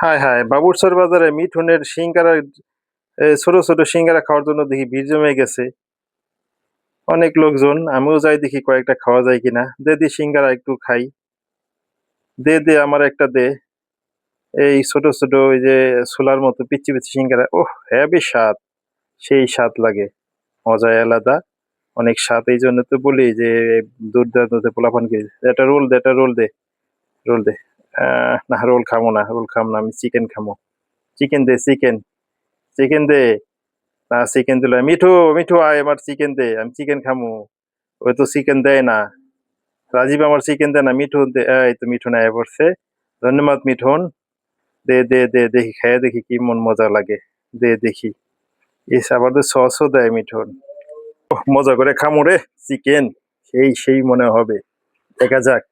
হায় হায় বাবুরসর বাজারে মিঠুনের সিঙ্গারা ছোট ছোট সিঙ্গারা খাওয়ার জন্য দেখি ভিড় জমে গেছে। অনেক লোকজন, আমিও যাই দেখি কয়েকটা খাওয়া যায় কিনা। দে দি সিঙ্গারা, একটু খাই। দে দে, আমার একটা দে। এই ছোট ছোট ওই যে ছোলার মতো পিচ্ছি পিচ্ছি সিঙ্গারা, ওহ হ্যাভি স্বাদ। সেই স্বাদ লাগে। মজাই আলাদা। অনেক স্বাদ এই জন্য তো বলি যে, দুর্দান্ত পোলাপানকে। একটা রোল দে একটা রোল দে। রোল দে। না, রোল খামো না, রোল খাম না, আমি চিকেন খামো। চিকেন দে, চিকেন। চিকেন দে। না, চিকেন দিলে, মিঠু মিঠু আয় আমার চিকেন দে, আমি চিকেন খামু। ওই তো চিকেন দেয় না। রাজীব আমার চিকেন দেয় না মিঠুন দে তো মিঠুন আয় পড়ছে। ধন্যবাদ, মিঠুন। দে দে দে, দেখি, খেয়ে দেখি কি মন মজা লাগে। দে, দেখি। ইস, আবার তো সসও দেয় মিঠুন। মজা করে খামো রে, চিকেন। সেই সেই মনে হবে। দেখা যাক।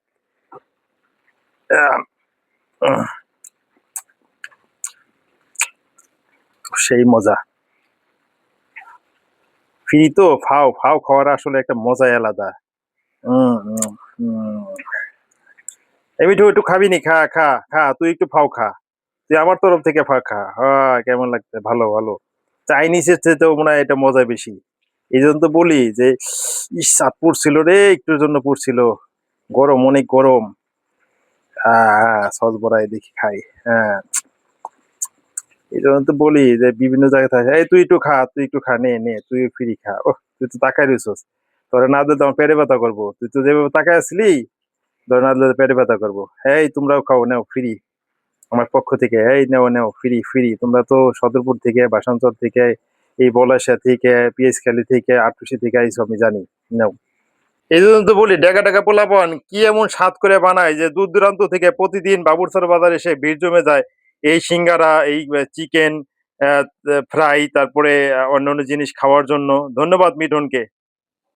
সেই মজা। ফ্রি তো, ফাও ফাও খাওয়ার আসলে একটা মজাই আলাদা। উম। একটু খাবি নি? খা খা খা, তুই একটু ফাও খা। তুই আমার তরফ থেকে ফা খা। কেমন লাগছে? ভালো ভালো। চাইনিজের চেয়ে তো মনে হয় এটা মজা বেশি। এই জন্য তো বলি যে, ইস চাপ পড়ছিল রে, একটুর জন্য পড়ছিল। গরম, অনেক গরম। সস বড়াই দেখি খাই হ্যাঁ। এই জন্য তো বলি যে বিভিন্ন জায়গায় থাকে, এই তুই একটু খা, তুই একটু খা, নে নে, তুই ফ্রি খা। ও তুই তো তাকাই রইছস। তোরা না দিলে আমার পেটে ব্যথা করব। তুই তো যেভাবে তাকাই আসলি, তোরা না দিলে পেটে ব্যথা করব। এই, তোমরাও খাও, নাও, ফ্রি। আমার পক্ষ থেকে, এই, নেও নেও, ফ্রি ফ্রি। তোমরা তো সদরপুর থেকে বাসাঞ্চল থেকে, এই বলাশা থেকে পিএসখালি থেকে আটুসি থেকে এইসব আমি জানি। নাও। এই জন্য তো বলি, ডেকা ডেকা পোলাপন, কি এমন স্বাদ করে বানায় যে দূর দূরান্ত থেকে প্রতিদিন বাবুরসর বাজারে এসে ভিড় জমে যায়। এই সিঙ্গারা, এই চিকেন ফ্রাই, তারপরে অন্য অন্যান্য জিনিস খাওয়ার জন্য। ধন্যবাদ মিঠুনকে।